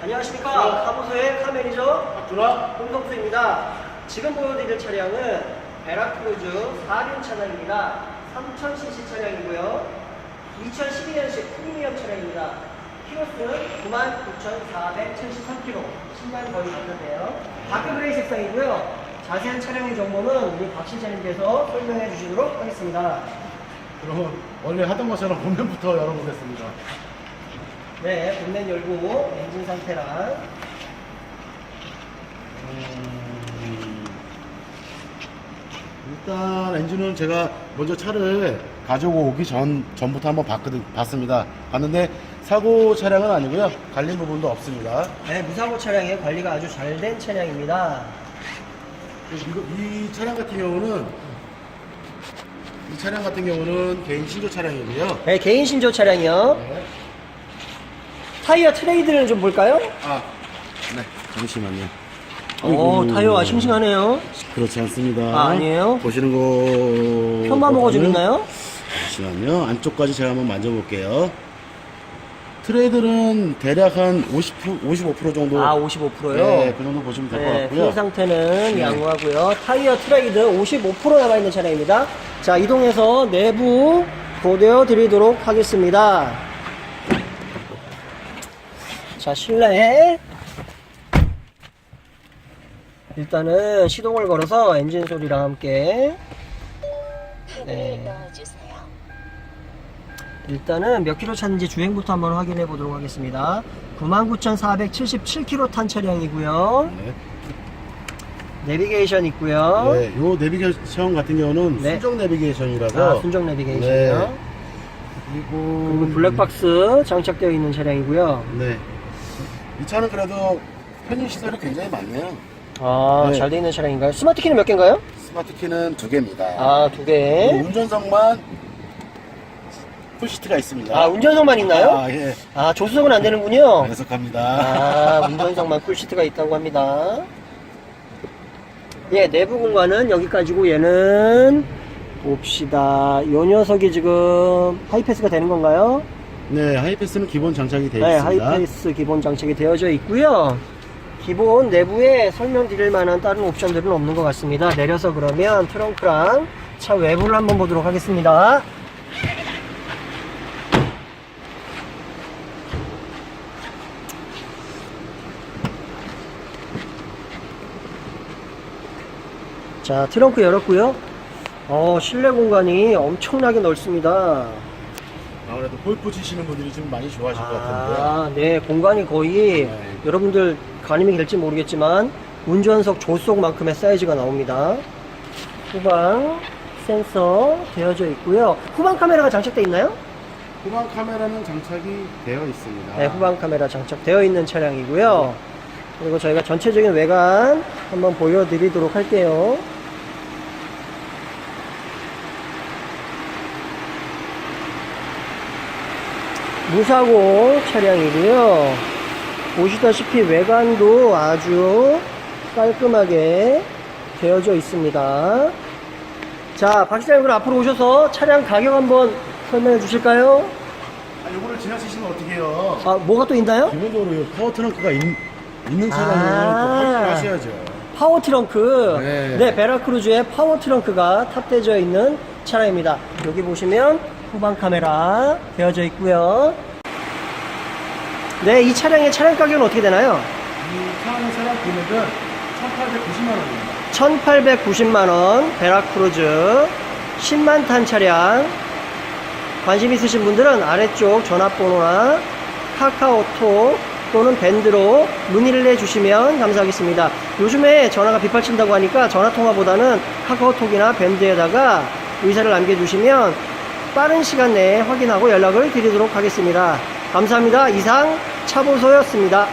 안녕하십니까. 카보소의 카메리저 박준아. 홍성수입니다. 지금 보여드릴 차량은 베라크루즈 4륜 차량입니다. 3000cc 차량이고요. 2012년식 프리미엄 차량입니다. 키로수는 99,473km. 10만 거의 갔는데요. 다크 그레이 색상이고요. 자세한 차량의 정보는 우리 박 실장님께서 설명해 주시도록 하겠습니다. 그럼 원래 하던 것처럼 본면부터 열어보겠습니다. 네, 본넷 열고 엔진 상태랑 음, 일단 엔진은 제가 먼저 차를 가지고 오기 전 전부터 한번 봤거든 봤습니다. 봤는데 사고 차량은 아니고요. 갈린 부분도 없습니다. 네, 무사고 차량의 관리가 아주 잘 된 차량입니다. 이거, 이 차량 같은 경우는 이 차량 같은 경우는 개인 신조 차량이고요. 네, 개인 신조 차량이요. 네. 타이어 트레이드를 좀 볼까요? 아, 네. 잠시만요. 오, 아이고. 타이어가 싱싱하네요. 그렇지 않습니다. 아, 아니에요? 보시는 거. 편만 먹어주고 있나요? 잠시만요. 안쪽까지 제가 한번 만져볼게요. 트레이드는 대략 한 50%, 55% 정도. 아, 55%요? 네, 그 정도 보시면 될 것 네, 같고요. 휠 상태는 네. 양호하고요. 타이어 트레이드 55% 남아있는 차량입니다. 자, 이동해서 내부 보여 드리도록 하겠습니다. 자, 실내. 일단은 시동을 걸어서 엔진 소리랑 함께 네. 일단은 몇 킬로 찼는지 주행부터 한번 확인해 보도록 하겠습니다. 99,477km 탄 차량이고요. 네. 내비게이션 있고요. 네, 요 내비게이션 같은 경우는 네. 순정 내비게이션이라서. 아, 순정 내비게이션이요. 네. 그리고. 그리고 블랙박스 장착되어 있는 차량이고요. 네. 이 차는 그래도 편의 시설이 굉장히 많네요. 아, 네. 잘 되어 있는 차량인가요? 스마트 키는 몇 개인가요? 스마트 키는 두 개입니다. 아, 두 개. 운전석만 풀시트가 있습니다. 아, 운전석만 있나요? 아, 예. 아, 조수석은 안 되는군요. 해석합니다. 아, 운전석만 풀시트가 있다고 합니다. 예, 내부 공간은 여기까지고 얘는 봅시다. 요 녀석이 지금 하이패스가 되는 건가요? 네, 하이패스는 기본 장착이 되어 네, 있습니다. 하이패스 기본 장착이 되어져 있고요. 기본 내부에 설명드릴 만한 다른 옵션들은 없는 것 같습니다. 내려서 그러면 트렁크랑 차 외부를 한번 보도록 하겠습니다. 자, 트렁크 열었고요. 어, 실내 공간이 엄청나게 넓습니다. 아무래도 골프 치시는 분들이 좀 많이 좋아하실 것 같은데요. 아, 네, 공간이 거의 네. 여러분들 가늠이 될지 모르겠지만 운전석 조수석만큼의 사이즈가 나옵니다. 후방 센서 되어져 있고요. 후방 카메라가 장착되어 있나요? 후방 카메라는 장착이 되어 있습니다. 네, 후방 카메라 장착되어 있는 차량이고요. 그리고 저희가 전체적인 외관 한번 보여드리도록 할게요. 무사고 차량이고요. 보시다시피 외관도 아주 깔끔하게 되어져 있습니다. 자, 박 시장님 그럼 앞으로 오셔서 차량 가격 한번 설명해 주실까요? 아, 요거를 지나치시면 어떻게 해요? 아, 뭐가 또 있나요? 기본적으로 이 파워 트렁크가 있, 는 차량은 아. 좀 하셔야죠. 파워 트렁크. 네. 네, 베라크루즈의 파워 트렁크가 탑재되어 있는 차량입니다. 여기 보시면 후방 카메라 되어져 있고요. 네, 이 차량의 차량 가격은 어떻게 되나요? 이 차량 차량 금액은 1,890만 원입니다. 1890만 원 베라크루즈 10만 탄 차량 관심 있으신 분들은 아래쪽 전화번호나 카카오톡 또는 밴드로 문의를 해주시면 감사하겠습니다. 요즘에 전화가 빗발친다고 하니까 전화통화보다는 카카오톡이나 밴드에다가 의사를 남겨주시면 빠른 시간 내에 확인하고 연락을 드리도록 하겠습니다. 감사합니다. 이상 차보소였습니다.